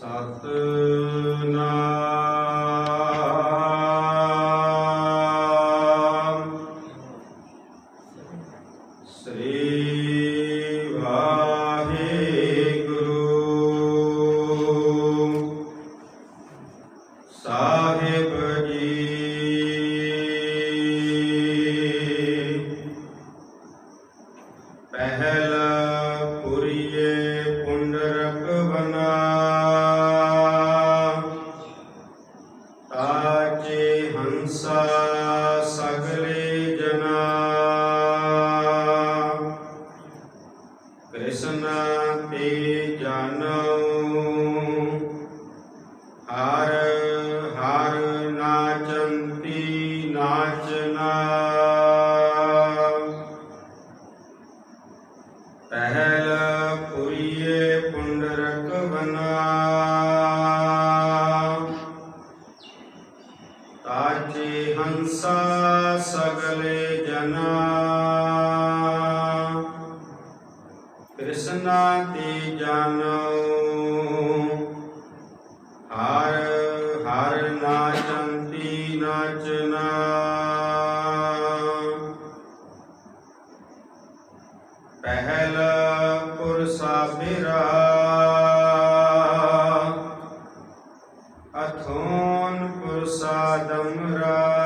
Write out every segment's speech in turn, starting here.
ਸਤ ਹਰ ਹਰ ਨਾਚੰਤੀ ਨਾਚਨਾ। ਪਹਿਲ ਪੁਰੀਏ ਪੁੰਡਰਕ ਬਨਾ ਤਾਚੇ ਹੰਸਾ ਸਗਲੇ ਜਨਾ। ਕ੍ਰਿਸ਼ਨਾ ਤੇ ਜਾਨੋ ਨਾਚੰਤੀ ਨਾਚਨਾ ਪਹਿਲ ਪੁਰਸਾ ਬਿਰਾ ਅਥੋਨ ਪੁਰਸਾ ਦਮਰਾ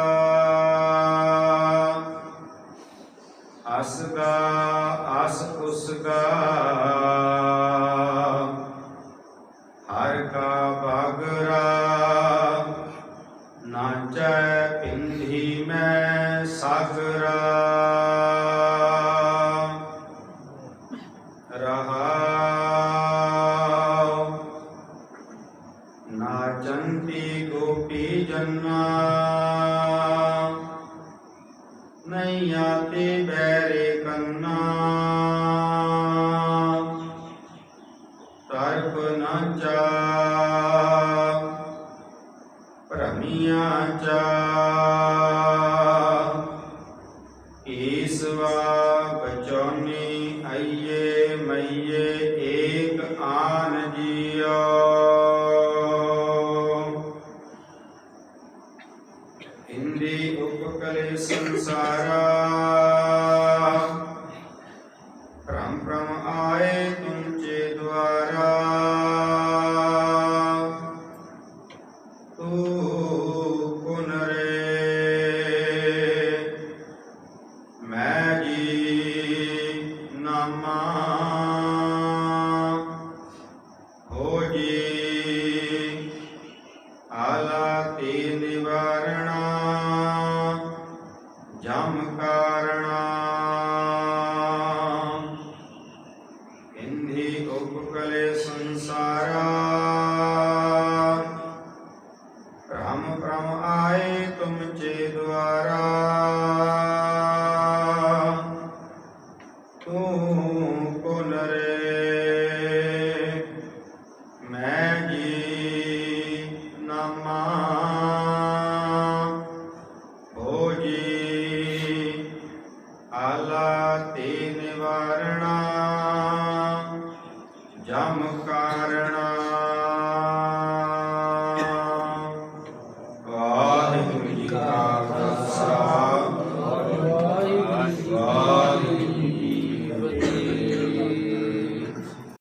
ਨਾਚੈ ਪਿੰਧੀ ਮੈਂ ਸਾਗਰਾ। ਰਹਾਉ। ਨਾਚੰਤੀ ਗੋਪੀ ਜੰਨਾ। ਨਈਆ ਤੇ ਬੈਰੇ ਕੰਨਾ। ਤਰਪ ਨਾਚਾ ਭ੍ਰਮੀਆਂ ਚਾ। ਈਸਵਾ ਆਏ ਤੁਮ ਚੇ ਦੁਆਰਾ Dhamma